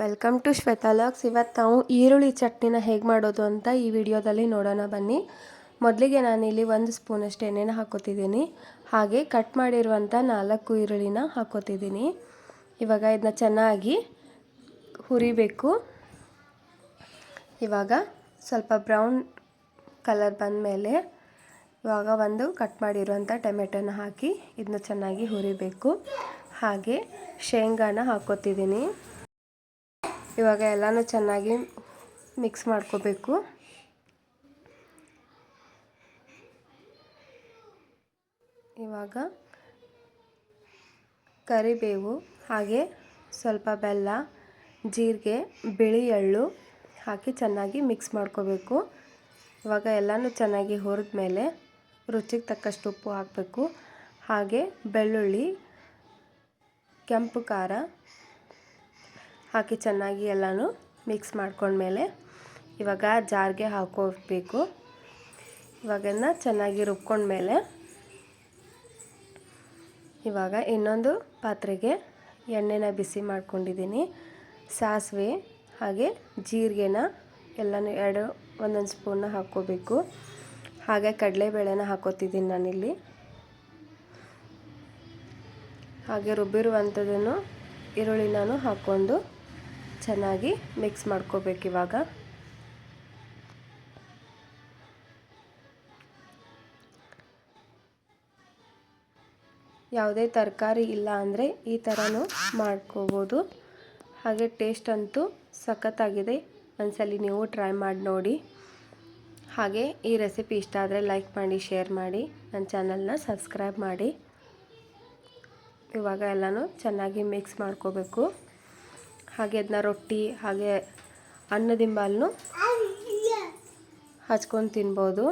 Welcome to ಶ್ವೇತಾಲಾಕ್ಸ್ ಇವತ್ತು ನಾವು ಈರುಳ್ಳಿ ಚಟ್ನಿನ ಹೇಗೆ ಮಾಡೋದು ಅಂತ ಈ ವಿಡಿಯೋದಲ್ಲಿ ನೋಡೋಣ. ಬನ್ನಿ. ಮೊದಲಿಗೆ ನಾನಿಲ್ಲಿ ಒಂದು ಸ್ಪೂನಷ್ಟು ಎಣ್ಣೆನ ಹಾಕೋತಿದ್ದೀನಿ. ಹಾಗೆ ಕಟ್ ಮಾಡಿರುವಂಥ ನಾಲ್ಕು ಈರುಳ್ಳಿನ ಹಾಕೋತಿದ್ದೀನಿ. ಇವಾಗ ಇದನ್ನ ಚೆನ್ನಾಗಿ ಹುರಿಬೇಕು. ಇವಾಗ ಸ್ವಲ್ಪ ಬ್ರೌನ್ ಕಲರ್ ಬಂದಮೇಲೆ ಇವಾಗ ಒಂದು ಕಟ್ ಮಾಡಿರುವಂಥ ಟೊಮೆಟೊನ ಹಾಕಿ ಇದನ್ನ ಚೆನ್ನಾಗಿ ಹುರಿಬೇಕು. ಹಾಗೆ ಶೇಂಗಾನ ಹಾಕೋತಿದ್ದೀನಿ. ಇವಾಗ ಎಲ್ಲನೂ ಚೆನ್ನಾಗಿ ಮಿಕ್ಸ್ ಮಾಡ್ಕೋಬೇಕು. ಇವಾಗ ಕರಿಬೇವು, ಹಾಗೆ ಸ್ವಲ್ಪ ಬೆಲ್ಲ, ಜೀರಿಗೆ, ಬಿಳಿ ಎಳ್ಳು ಹಾಕಿ ಚೆನ್ನಾಗಿ ಮಿಕ್ಸ್ ಮಾಡ್ಕೋಬೇಕು. ಇವಾಗ ಎಲ್ಲನೂ ಚೆನ್ನಾಗಿ ಹುರಿದ ಮೇಲೆ ರುಚಿಗೆ ತಕ್ಕಷ್ಟು ಉಪ್ಪು ಹಾಕಬೇಕು. ಹಾಗೆ ಬೆಳ್ಳುಳ್ಳಿ, ಕೆಂಪು ಖಾರ ಹಾಕಿ ಚೆನ್ನಾಗಿ ಎಲ್ಲನೂ ಮಿಕ್ಸ್ ಮಾಡ್ಕೊಂಡ್ಮೇಲೆ ಇವಾಗ ಜಾರ್ಗೆ ಹಾಕೋಬೇಕು. ಇವಾಗನ್ನ ಚೆನ್ನಾಗಿ ರುಬ್ಕೊಂಡ್ಮೇಲೆ ಇವಾಗ ಇನ್ನೊಂದು ಪಾತ್ರೆಗೆ ಎಣ್ಣೆನ ಬಿಸಿ ಮಾಡ್ಕೊಂಡಿದ್ದೀನಿ. ಸಾಸಿವೆ ಹಾಗೆ ಜೀರಿಗೆನ ಎಲ್ಲನೂ ಎರಡು ಒಂದೊಂದು ಸ್ಪೂನ್ನ ಹಾಕ್ಕೋಬೇಕು. ಹಾಗೆ ಕಡಲೆಬೇಳೆನ ಹಾಕೋತಿದ್ದೀನಿ ನಾನಿಲ್ಲಿ. ಹಾಗೆ ರುಬ್ಬಿರುವಂಥದ್ದನ್ನು ಈರುಳ್ಳಿನೂ ಹಾಕ್ಕೊಂಡು ಚೆನ್ನಾಗಿ ಮಿಕ್ಸ್ ಮಾಡ್ಕೋಬೇಕು ಇವಾಗ. ಯಾವುದೇ ತರಕಾರಿ ಇಲ್ಲ ಅಂದರೆ ಈ ಥರನೂ ಮಾಡ್ಕೋಬೋದು. ಹಾಗೆ ಟೇಸ್ಟ್ ಅಂತೂ ಸಖತ್ತಾಗಿದೆ. ಒಂದ್ಸಲಿ ನೀವು ಟ್ರೈ ಮಾಡಿ ನೋಡಿ. ಹಾಗೆ ಈ ರೆಸಿಪಿ ಇಷ್ಟ ಆದರೆ ಲೈಕ್ ಮಾಡಿ ಶೇರ್ ಮಾಡಿ. ನನ್ನ ಚಾನಲ್ನ ಸಬ್ಸ್ಕ್ರೈಬ್ ಮಾಡಿ. ಇವಾಗ ಎಲ್ಲನೂ ಚೆನ್ನಾಗಿ ಮಿಕ್ಸ್ ಮಾಡ್ಕೋಬೇಕು. ಹಾಗೆ ಅದನ್ನ ರೊಟ್ಟಿ ಹಾಗೆ ಅನ್ನದಿಂಬಾಲನ್ನು ಹಚ್ಕೊಂಡು ತಿನ್ಬೋದು.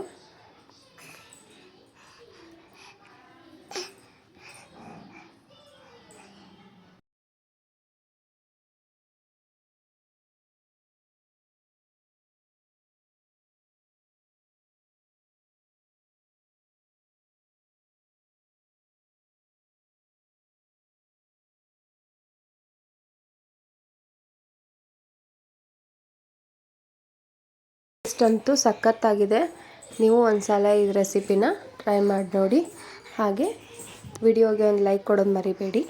ಇಷ್ಟಂತೂ ಸಖತ್ತಾಗಿದೆ. ನೀವು ಒಂದು ಸಲ ಈ ರೆಸಿಪಿನ ಟ್ರೈ ಮಾಡಿ ನೋಡಿ. ಹಾಗೆ ವಿಡಿಯೋಗೆ ಒಂದು ಲೈಕ್ ಕೊಡೋದು ಮರಿಬೇಡಿ.